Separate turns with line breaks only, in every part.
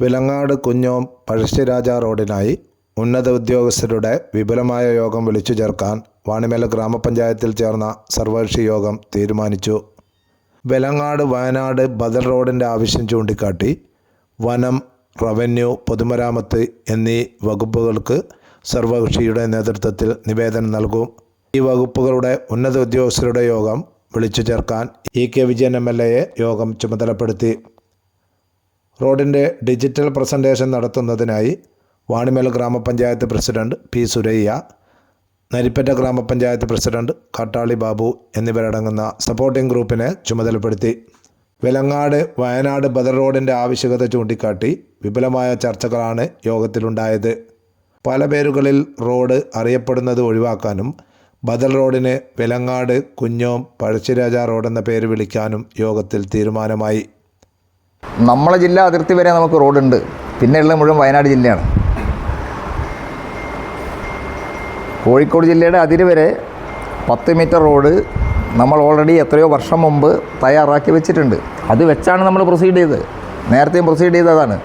വിലങ്ങാട് കുഞ്ഞോം പഴശ്ശിരാജ റോഡിനായി ഉന്നത ഉദ്യോഗസ്ഥരുടെ വിപുലമായ യോഗം വിളിച്ചു ചേർക്കാൻ വാണിമേല ഗ്രാമപഞ്ചായത്തിൽ ചേർന്ന സർവകക്ഷി യോഗം തീരുമാനിച്ചു. വെലങ്ങാട് വയനാട് ബദൽ റോഡിന്റെ ആവശ്യം ചൂണ്ടിക്കാട്ടി വനം റവന്യൂ പൊതുമരാമത്ത് എന്നീ വകുപ്പുകൾക്ക് സർവകക്ഷിയുടെ നേതൃത്വത്തിൽ നിവേദനം നൽകും. ഈ വകുപ്പുകളുടെ ഉന്നത ഉദ്യോഗസ്ഥരുടെ യോഗം വിളിച്ചു ചേർക്കാൻ E K Vijayan M L എയെ യോഗം ചുമതലപ്പെടുത്തി. റോഡിന്റെ ഡിജിറ്റൽ പ്രസന്റേഷൻ നടത്തുന്നതിനായി വാണിമേൽ ഗ്രാമപഞ്ചായത്ത് പ്രസിഡന്റ് പി സുരയ്യ നരിപ്പറ്റ ഗ്രാമപഞ്ചായത്ത് പ്രസിഡന്റ് കാട്ടാളി ബാബു എന്നിവരടങ്ങുന്ന സപ്പോർട്ടിംഗ് ഗ്രൂപ്പിനെ ചുമതലപ്പെടുത്തി വിലങ്ങാട് വയനാട് ബദർ റോഡിന്റെ ആവശ്യകത ചൂണ്ടിക്കാട്ടി വിപുലമായ ചർച്ചകളാണ് യോഗത്തിലുണ്ടായത്. പല പേരുകളിൽ റോഡ് അറിയപ്പെടുന്നത് ഒഴിവാക്കാനും ബദൽ റോഡിന് വിലങ്ങാട് കുഞ്ഞോം പഴശ്ശിരാജ റോഡെന്ന പേര് വിളിക്കാനും യോഗത്തിൽ തീരുമാനമായി.
നമ്മളെ ജില്ല അതിർത്തി വരെ നമുക്ക് റോഡുണ്ട്. പിന്നെയുള്ള മുഴുവൻ വയനാട് ജില്ലയാണ്. കോഴിക്കോട് ജില്ലയുടെ അതിര് വരെ പത്ത് മീറ്റർ റോഡ് നമ്മൾ ഓൾറെഡി എത്രയോ വർഷം മുമ്പ് തയ്യാറാക്കി വെച്ചിട്ടുണ്ട്. അത് വെച്ചാണ് നമ്മൾ പ്രൊസീഡ് ചെയ്തത്. നേരത്തെയും പ്രൊസീഡ് ചെയ്തതാണ്.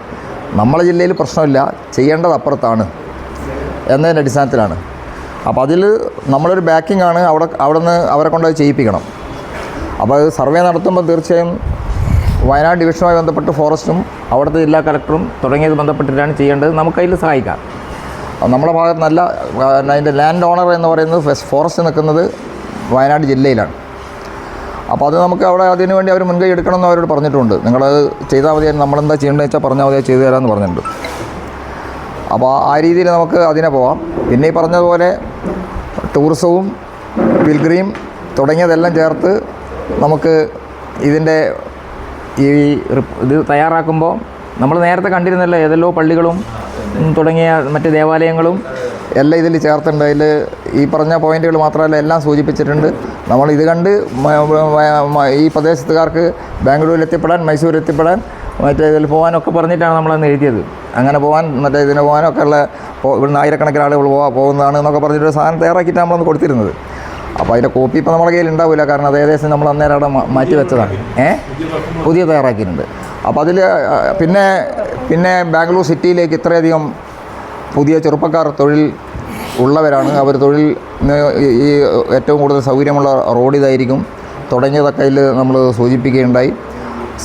നമ്മളെ ജില്ലയിൽ പ്രശ്നമില്ല. ചെയ്യേണ്ടത് അപ്പുറത്താണ്. എന്നതിന്റെ അടിസ്ഥാനത്തിലാണ്. അപ്പോൾ അതിൽ നമ്മളൊരു ബാക്കിംഗ് ആണ്. അവിടെ അവിടെ നിന്ന് അവരെ കൊണ്ട് ചെയ്യിപ്പിക്കണം. അപ്പോൾ സർവേ നടത്തുമ്പോൾ തീർച്ചയായും വയനാട് ഡിവിഷനുമായി ബന്ധപ്പെട്ട് ഫോറസ്റ്റും അവിടുത്തെ ജില്ലാ കളക്ടറും തുടങ്ങിയത് ബന്ധപ്പെട്ടിട്ടാണ് ചെയ്യേണ്ടത്. നമുക്കതിൽ സഹായിക്കാം. നമ്മുടെ ഭാഗത്ത് നല്ല അതിന്റെ ലാൻഡ് ഓണർ എന്ന് പറയുന്നത് ഫോറസ്റ്റ് നിൽക്കുന്നത് വയനാട് ജില്ലയിലാണ്. അപ്പോൾ അത് നമുക്ക് അവിടെ അതിനുവേണ്ടി അവർ മുൻകൈ എടുക്കണമെന്ന് അവരോട് പറഞ്ഞിട്ടുണ്ട്. നിങ്ങളത് ചെയ്താൽ മതി നമ്മളെന്താ ചെയ്യേണ്ടതെന്ന് വെച്ചാൽ പറഞ്ഞാൽ മതി ചെയ്തു തരാമെന്ന് പറഞ്ഞിട്ടുണ്ട്. അപ്പോൾ ആ രീതിയിൽ നമുക്ക് അതിനെ പോവാം. പിന്നെ ഈ പറഞ്ഞതുപോലെ ടൂറിസവും പിൽഗ്രീം തുടങ്ങിയതെല്ലാം ചേർത്ത് നമുക്ക് ഇതിന്റെ ഈ ഇത് തയ്യാറാക്കുമ്പോൾ നമ്മൾ നേരത്തെ കണ്ടിരുന്നല്ലോ ഏതെല്ലോ പള്ളികളും തുടങ്ങിയ മറ്റ് ദേവാലയങ്ങളും എല്ലാം ഇതിൽ ചേർത്തിട്ടുണ്ട്. അതിൽ ഈ പറഞ്ഞ പോയിന്റുകൾ മാത്രമല്ല എല്ലാം സൂചിപ്പിച്ചിട്ടുണ്ട്. നമ്മൾ ഇത് കണ്ട് ഈ പ്രദേശത്തുകാർക്ക് ബാംഗ്ലൂരിൽ എത്തിപ്പെടാൻ മൈസൂരിൽ എത്തിപ്പെടാൻ മറ്റേ ഇതിൽ പോകാനൊക്കെ പറഞ്ഞിട്ടാണ് നമ്മളന്ന് എഴുതിയത്. അങ്ങനെ പോകാൻ മറ്റേ ഇതിന് പോകാനൊക്കെ ഉള്ള ഇവിടുന്ന് ആയിരക്കണക്കിന് ആളുകൾ പോകാൻ പോകുന്നതാണ് എന്നൊക്കെ പറഞ്ഞിട്ട് സാധനം തയ്യാറാക്കിയിട്ടാണ് നമ്മളന്ന് കൊടുത്തിരുന്നത്. അപ്പോൾ അതിന്റെ കോപ്പി ഇപ്പോൾ നമ്മുടെ കയ്യിൽ ഉണ്ടാവില്ല കാരണം അത് ഏകദേശം നമ്മൾ അന്നേരം അവിടെ മാറ്റി വെച്ചതാണ്. ഏ? പുതിയ തയ്യാറാക്കിയിട്ടുണ്ട്. അപ്പോൾ അതിൽ പിന്നെ പിന്നെ ബാംഗ്ലൂർ സിറ്റിയിലേക്ക് ഇത്രയധികം പുതിയ ചെറുപ്പക്കാർ തൊഴിൽ ഉള്ളവരാണ്. അവർ തൊഴിൽ ഈ- ഏറ്റവും കൂടുതൽ സൗകര്യമുള്ള റോഡ് ഇതായിരിക്കും. തുടങ്ങിയതൊക്കെ അതിൽ നമ്മൾ സൂചിപ്പിക്കുകയുണ്ടായി.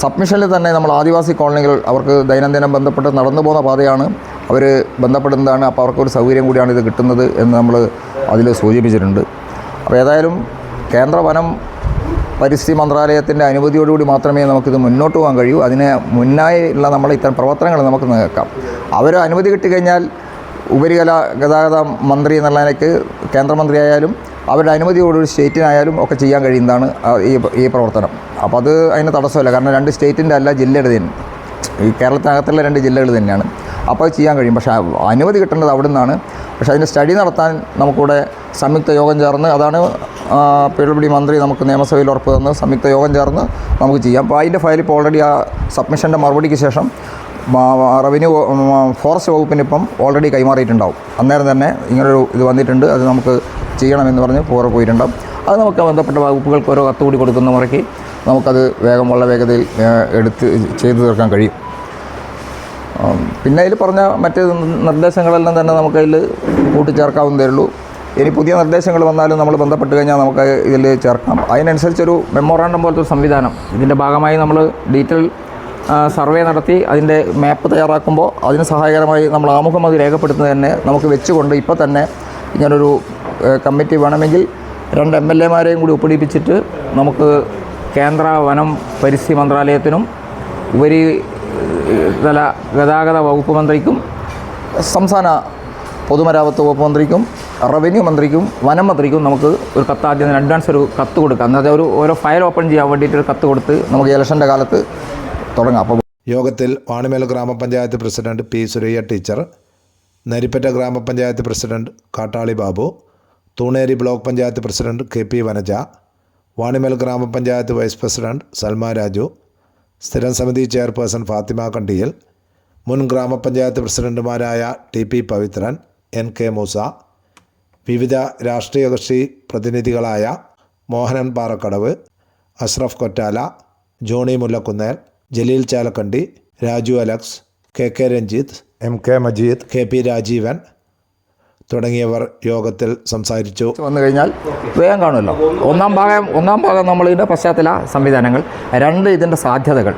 സബ്മിഷനിൽ തന്നെ നമ്മൾ ആദിവാസി കോളനികൾ അവർക്ക് ദൈനംദിനം ബന്ധപ്പെട്ട് നടന്നു പോകുന്ന പാതയാണ്. അവർ ബന്ധപ്പെടുന്നതാണ്. അപ്പോൾ അവർക്കൊരു സൗകര്യം കൂടിയാണ് ഇത് കിട്ടുന്നത് എന്ന് നമ്മൾ അതിൽ സൂചിപ്പിച്ചിട്ടുണ്ട്. അപ്പോൾ ഏതായാലും കേന്ദ്ര വനം പരിസ്ഥിതി മന്ത്രാലയത്തിന്റെ അനുമതിയോടുകൂടി മാത്രമേ നമുക്കിത് മുന്നോട്ട് പോകാൻ കഴിയൂ. അതിന് മുന്നായി ഉള്ള നമ്മളെ ഇത്തരം പ്രവർത്തനങ്ങൾ നമുക്ക് നേക്കാം അവർ അനുമതി കിട്ടിക്കഴിഞ്ഞാൽ ഉപരിതല ഗതാഗത മന്ത്രി എന്നുള്ള നിലയ്ക്ക് കേന്ദ്രമന്ത്രിയായാലും അവരുടെ അനുമതിയോടൊരു സ്റ്റേറ്റിനായാലും ഒക്കെ ചെയ്യാൻ കഴിയുന്നതാണ് ഈ ഈ പ്രവർത്തനം. അപ്പോൾ അത് അതിന് തടസ്സമല്ല. കാരണം രണ്ട് സ്റ്റേറ്റിന്റെ അല്ല ജില്ലയുടെ തന്നെ. ഈ കേരളത്തിനകത്തുള്ള രണ്ട് ജില്ലകൾ തന്നെയാണ്. അപ്പോൾ ചെയ്യാൻ കഴിയും. പക്ഷേ അനുമതി കിട്ടേണ്ടത് അവിടെ നിന്നാണ് പക്ഷേ അതിന്റെ സ്റ്റഡി നടത്താൻ നമുക്കിവിടെ സംയുക്ത യോഗം ചേർന്ന് അതാണ് പി ഡബ്ല്യു മന്ത്രി നമുക്ക് നിയമസഭയിൽ ഉറപ്പ് തന്ന് സംയുക്ത യോഗം ചേർന്ന് നമുക്ക് ചെയ്യാം. അപ്പോൾ അതിന്റെ ഫയൽ ഇപ്പോൾ ഓൾറെഡി ആ സബ്മിഷന്റെ മറുപടിക്ക് ശേഷം റവന്യൂ ഫോറസ്റ്റ് വകുപ്പിന് ഇപ്പം ഓൾറെഡി കൈമാറിയിട്ടുണ്ടാവും. അന്നേരം തന്നെ ഇങ്ങനൊരു ഇത് വന്നിട്ടുണ്ട്. അത് നമുക്ക് ചെയ്യണമെന്ന് പറഞ്ഞ് പോറെ പോയിട്ടുണ്ടാവും. അത് നമുക്ക് ബന്ധപ്പെട്ട വകുപ്പുകൾക്ക് ഓരോ കത്ത് കൂടി കൊടുക്കുന്ന മുറയ്ക്ക് നമുക്കത് വേഗം വളരെ വേഗതയിൽ എടുത്ത് ചെയ്തു തീർക്കാൻ കഴിയും. പിന്നെ അതിൽ പറഞ്ഞ മറ്റ് നിർദ്ദേശങ്ങളെല്ലാം തന്നെ നമുക്കതിൽ കൂട്ടിച്ചേർക്കാവുന്നതേ ഉള്ളൂ. ഇനി പുതിയ നിർദ്ദേശങ്ങൾ വന്നാലും നമ്മൾ ബന്ധപ്പെട്ട് കഴിഞ്ഞാൽ നമുക്ക് ഇതിൽ ചേർക്കാം. അതിനനുസരിച്ചൊരു മെമ്മോറാണ്ടം പോലത്തെ ഒരു സംവിധാനം. ഇതിന്റെ ഭാഗമായി നമ്മൾ ഡീറ്റെയിൽ സർവേ നടത്തി അതിന്റെ മാപ്പ് തയ്യാറാക്കുമ്പോൾ അതിന് സഹായകരമായി നമ്മൾ ആമുഖം അത് രേഖപ്പെടുത്തുന്നത് തന്നെ നമുക്ക് വെച്ചുകൊണ്ട് ഇപ്പോൾ തന്നെ ഇങ്ങനൊരു കമ്മിറ്റി വേണമെങ്കിൽ രണ്ട് എം എൽ എമാരെയും കൂടി ഒപ്പിടിപ്പിച്ചിട്ട് നമുക്ക് കേന്ദ്ര വനം പരിസ്ഥിതി മന്ത്രാലയത്തിനും ഉപരി തല ഗതാഗത വകുപ്പ് മന്ത്രിക്കും സംസ്ഥാന പൊതുമരാമത്ത് വകുപ്പ് മന്ത്രിക്കും റവന്യൂ മന്ത്രിക്കും വനം മന്ത്രിക്കും നമുക്ക് ഒരു കത്ത് ആദ്യം അഡ്വാൻസ് ഒരു കത്ത് കൊടുക്കാം. അതായത് ഒരു ഓരോ ഫയൽ ഓപ്പൺ ചെയ്യാൻ വേണ്ടിയിട്ട് ഒരു കത്ത് കൊടുത്ത് നമുക്ക് ഇലക്ഷന്റെ കാലത്ത് തുടങ്ങാം. അപ്പോൾ
യോഗത്തിൽ Vanimel grama panchayat president P Suraiya teacher Naripatta grama panchayat president Kattali Babu Thuneri block panchayat president K P Vanaja Vanimel grama panchayat vice president Salma Raju സ്ഥിരം സമിതി ചെയർപേഴ്സൺ ഫാത്തിമ കണ്ടിയൽ മുൻ ഗ്രാമപഞ്ചായത്ത് പ്രസിഡന്റുമാരായ T P Pavithran N K Moosa വിവിധ രാഷ്ട്രീയ കക്ഷി പ്രതിനിധികളായ Mohanan Parakkadavu Ashraf Kottala Johny Mullakkunnel Jaleel Chalakkandi Raju Alex K K Ranjith M K Majeed K P Rajeevan തുടങ്ങിയവർ യോഗത്തിൽ സംസാരിച്ചു.
വന്നു കഴിഞ്ഞാൽ വേഗം കാണുമല്ലോ. ഒന്നാം ഭാഗം ഒന്നാം ഭാഗം നമ്മളിതിന്റെ പശ്ചാത്തല സംവിധാനങ്ങൾ രണ്ട് ഇതിന്റെ സാധ്യതകൾ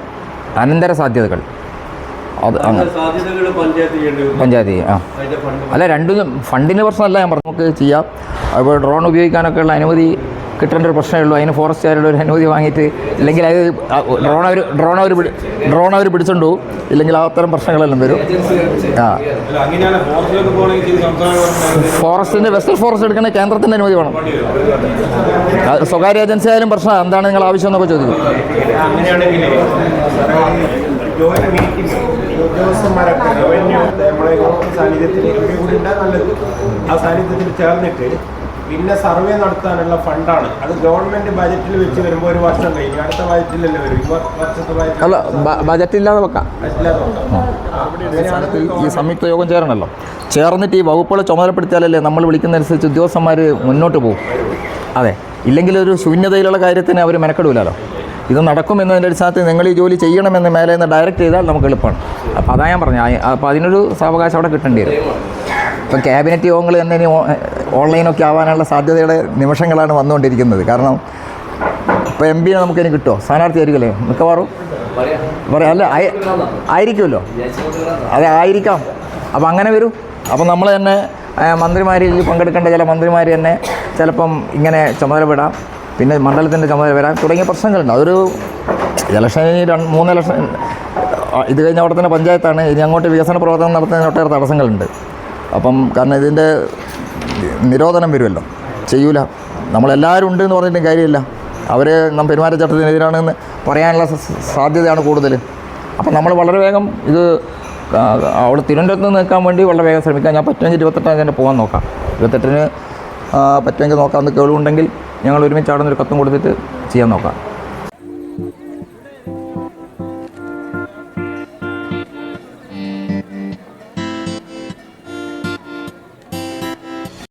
അനന്തര സാധ്യതകൾ. അത്
പഞ്ചായത്ത് ചെയ്യേണ്ടി
ആ. അല്ല രണ്ടും ഫണ്ടിന്റെ പ്രശ്നമല്ല ഞാൻ പറഞ്ഞു നമുക്ക് ചെയ്യാം. അപ്പോൾ ഡ്രോൺ ഉപയോഗിക്കാനൊക്കെ ഉള്ള അനുമതി കിട്ടേണ്ട ഒരു പ്രശ്നമേ ഉള്ളൂ. അതിന് ഫോറസ്റ്റുകാരുടെ ഒരു അനുമതി വാങ്ങിയിട്ട് ഇല്ലെങ്കിൽ അത് ഡ്രോൺ അവർ ഡ്രോൺ അവർ ഡ്രോൺ അവർ പിടിച്ചോണ്ട് പോകും ഇല്ലെങ്കിൽ ആ അത്തരം പ്രശ്നങ്ങളെല്ലാം വരും. ആ. ഫോറസ്റ്റിന്റെ വെസ്റ്റൽ ഫോറസ്റ്റ് എടുക്കുന്ന കേന്ദ്രത്തിന്റെ അനുമതി വേണം. സ്വകാര്യ ഏജൻസി ആയാലും പ്രശ്നം എന്താണ് നിങ്ങൾ ആവശ്യം എന്നൊക്കെ ചോദിക്കും.
ഉദ്യോഗസ്ഥന്മാരൊക്കെ റവന്യൂ നമ്മളെ സാന്നിധ്യത്തിൽ കൂടി ഉണ്ടാ നല്ലത്. ആ സാന്നിധ്യത്തിൽ ചേർന്നിട്ട് പിന്നെ സർവേ നടത്താനുള്ള ഫണ്ടാണ്. അത് ഗവൺമെന്റ് ബജറ്റിൽ വെച്ച് വരുമ്പോൾ ഒരു വർഷം കഴിഞ്ഞു. അടുത്ത ബജറ്റിലല്ലേ വരും? വർഷത്തെ ബജറ്റ്
അല്ല ഇല്ലാതെ വെക്കാം. ഈ സംയുക്ത യോഗം ചേരണമല്ലോ ചേർന്നിട്ട് ഈ വകുപ്പുകളെ ചുമതലപ്പെടുത്തിയാലല്ലേ നമ്മൾ വിളിക്കുന്നതനുസരിച്ച് ഉദ്യോഗസ്ഥന്മാർ മുന്നോട്ട് പോകും. അതെ. ഇല്ലെങ്കിൽ ഒരു ശൂന്യതയിലുള്ള കാര്യത്തിന് അവർ മെനക്കെടൂലല്ലോ ഇത് നടക്കുമെന്നതിന്റെ അടിസ്ഥാനത്തിൽ നിങ്ങൾ ഈ ജോലി ചെയ്യണമെന്ന് മേലെ നിന്ന് ഡയറക്റ്റ് ചെയ്താൽ നമുക്ക് എളുപ്പമാണ്. അപ്പോൾ അതാ ഞാൻ പറഞ്ഞു അപ്പോൾ അതിനൊരു സാവകാശം അവിടെ കിട്ടേണ്ടി വരും. ഇപ്പം ക്യാബിനറ്റ് യോഗങ്ങൾ തന്നെ ഇനി ഓൺലൈനൊക്കെ ആവാനുള്ള സാധ്യതയുടെ നിമിഷങ്ങളാണ് വന്നുകൊണ്ടിരിക്കുന്നത്. കാരണം ഇപ്പോൾ എം പിനെ നമുക്കിനി കിട്ടുമോ സ്ഥാനാർത്ഥി ആയിരിക്കില്ലേ മിക്കവാറും? പറയാം. അല്ല ആയി- ആയിരിക്കുമല്ലോ. അതെ ആയിരിക്കാം. അപ്പോൾ അങ്ങനെ വരും. അപ്പോൾ നമ്മൾ തന്നെ മന്ത്രിമാരിൽ പങ്കെടുക്കേണ്ട ചില മന്ത്രിമാർ തന്നെ ചിലപ്പം ഇങ്ങനെ ചുമതല വിടാം പിന്നെ മണ്ഡലത്തിന്റെ ചുമതല വരാൻ തുടങ്ങിയ പ്രശ്നങ്ങളുണ്ട്. അതൊരു ഇലക്ഷൻ രണ്ട് മൂന്ന് ഇലക്ഷൻ ഇത് കഴിഞ്ഞ അവിടെ തന്നെ പഞ്ചായത്താണ്. ഇനി അങ്ങോട്ട് വികസന പ്രവർത്തനം നടത്തുന്നതിന് ഒട്ടേറെ തടസ്സങ്ങളുണ്ട്. അപ്പം കാരണം ഇതിന്റെ നിരോധനം വരുമല്ലോ. ചെയ്യൂല. നമ്മളെല്ലാവരും ഉണ്ട് എന്ന് പറഞ്ഞിട്ടും കാര്യമില്ല. അവർ നാം പെരുമാറ്റച്ചട്ടത്തിനെതിരാണെന്ന് പറയാനുള്ള സാധ്യതയാണ് കൂടുതൽ. അപ്പം നമ്മൾ വളരെ വേഗം ഇത് അവിടെ തിരുവനന്തപുരത്ത് നിന്ന് നിൽക്കാൻ വേണ്ടി വളരെ വേഗം ശ്രമിക്കാം. ഞാൻ പറ്റുമെങ്കിൽ ഇരുപത്തെട്ടാം തന്നെ പോകാൻ നോക്കാം. ഇരുപത്തെട്ടിന് പറ്റുമെങ്കിൽ നോക്കാമെന്ന് കേൾവുണ്ടെങ്കിൽ ഞങ്ങൾ ഒരുമിച്ച് അവിടെ നിന്ന് ഒരു കത്തും കൊടുത്തിട്ട് ചെയ്യാൻ നോക്കാം.